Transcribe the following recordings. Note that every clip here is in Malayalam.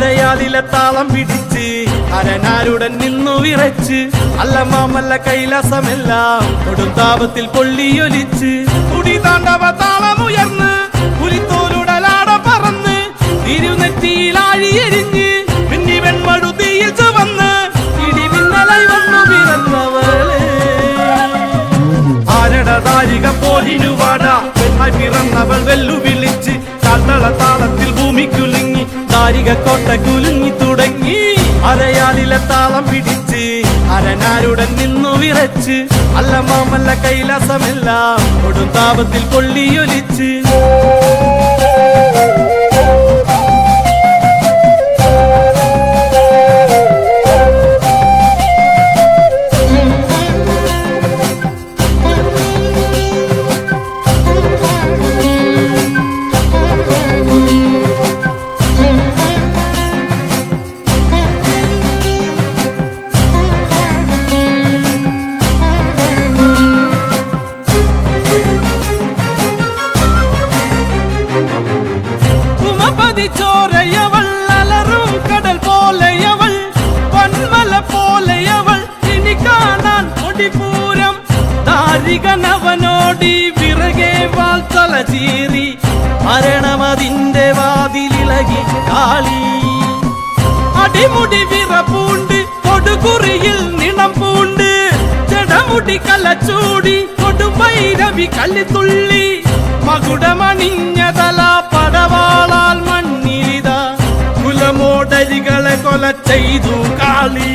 അരയാലിലെ താളം പിടിച്ച് അരനാരുടൻ നിന്നു വിറച്ച്. അല്ല മാമല്ല കൈലാസമെല്ലാം കൊടും താപത്തിൽ പൊള്ളിയൊലിച്ച്. കുടി താണ്ടവ താളമുയർന്ന് പുലിത്തോലുടലാട പറന്ന് തിരുനെറ്റിയിലാഴിയെരിഞ്ഞ് മിന്നി വെൺമടുതിയിൽ ചുവന്ന് ഇടിമിന്നലായി താളത്തിൽ താരിക കോട്ട കുലുങ്ങി തുടങ്ങി. അരയാലിലെ താളം പിടിച്ച് അരനാരുടൻ നിന്നു വിറച്ച്. അല്ല മാമല്ല കൈലാസമെല്ലാം കൊടുന്താപത്തിൽ കൊള്ളിയൊലിച്ച്. കുമപതി ചോരയവൾ അലറും കടൽ പോലെയവൾ പന്മല പോലെയവൾ. ഇനി കാണാൻ കൊടിപൂരം ദാരികനവനോടി വിറകെ വാൾത്തല ചീറി മരണമതിന്റെ വാതിലിളകി കാളി. അടിമുടി വിറപ്പൂണ്ട് കൊടുകുറിയിൽ നിണം പൂണ്ട് ജടമുടി കലച്ചൂടി കൊടുമ്പൈരവി കല്ലിത്തുള്ളി. മകുടമണിഞ്ഞതല പടവാളാൽ മണ്ണിലിത കുലമോടരികളെ കൊല ചെയ്തു കാളി.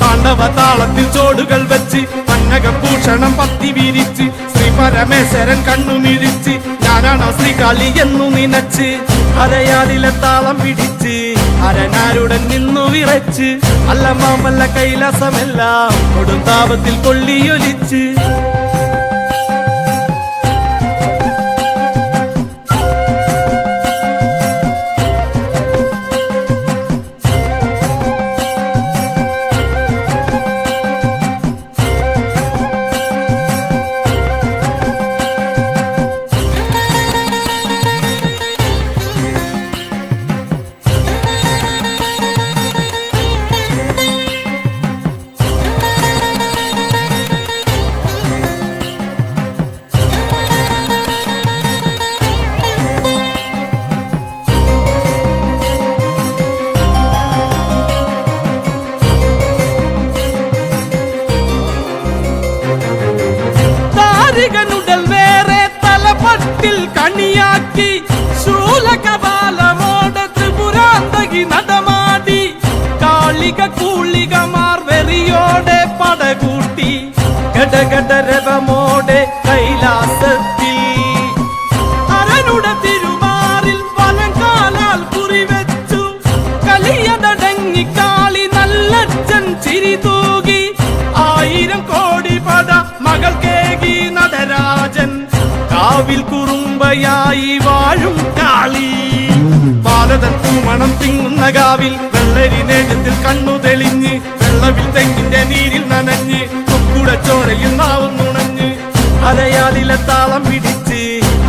താണ്ഡവ താളത്തിൽ ചോടുകൾ വെച്ച് അന്നകഭൂഷണം പത്തി വിരിച്ച് ശ്രീ പരമേശ്വരൻ കണ്ണുമിരിച്ച് ഞാനാണോ ശ്രീകാളി എന്നു നിനച്ച്. അരയാലിലെ താളം പിടിച്ച് അരനാരുടൻ നിന്നു വിറച്ച്. അല്ല മാമല്ല കൈലാസമെല്ലാം കൊടുന്താപത്തിൽ കൊള്ളിയൊലിച്ച്. തലപട്ടിൽ കണിയാക്കി ശൂലകപാലമോടെ ത്രിപുരാന്തകി നടമാടി കാളിക കൂളികമാർ വെറിയോടെ പടകൂട്ടി ഘടഘടരവമോടെ കാളി. പാലതൻ പൂമണം തിങ്ങുന്ന കാവിൽ വെള്ളരി നേജത്തിൽ കണ്ണു തെളിഞ്ഞ് വെള്ളവിൽ തെങ്ങിന്റെ നീരിൽ നനഞ്ഞ് കൊക്കുട ചോരയിൽ നാവും നുണഞ്ഞ് അരയാലിലെ താളം പിടിച്ച്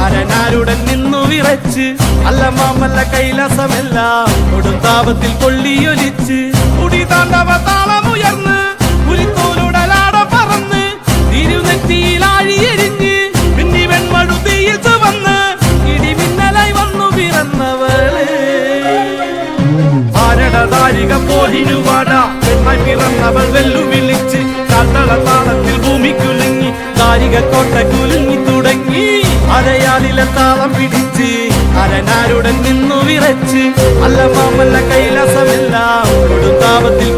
അരനാരുടൻ നിന്നു വിറച്ച് അല്ല മാമല്ല കൈലാസമെല്ലാം കൊടുന്താപത്തിൽ കൊള്ളിയൊലിച്ച് കുടി താണ്ടവ താളമുയർന്ന് പെണ്ണായി വെല്ലുവിളിച്ച് വെല്ലു വിളിച്ച് കാത്തള താളത്തിൽ ഭൂമി കുലുങ്ങി കാരിക കോട്ട കുലുങ്ങി തുടങ്ങി. അരയാലിലെ താളം പിടിച്ച് അരനാരുടൻ നിന്നു വിറച്ച്. അല്ല മാമല്ല കൈലാസമെല്ലാം കൊടുത്താപത്തിൽ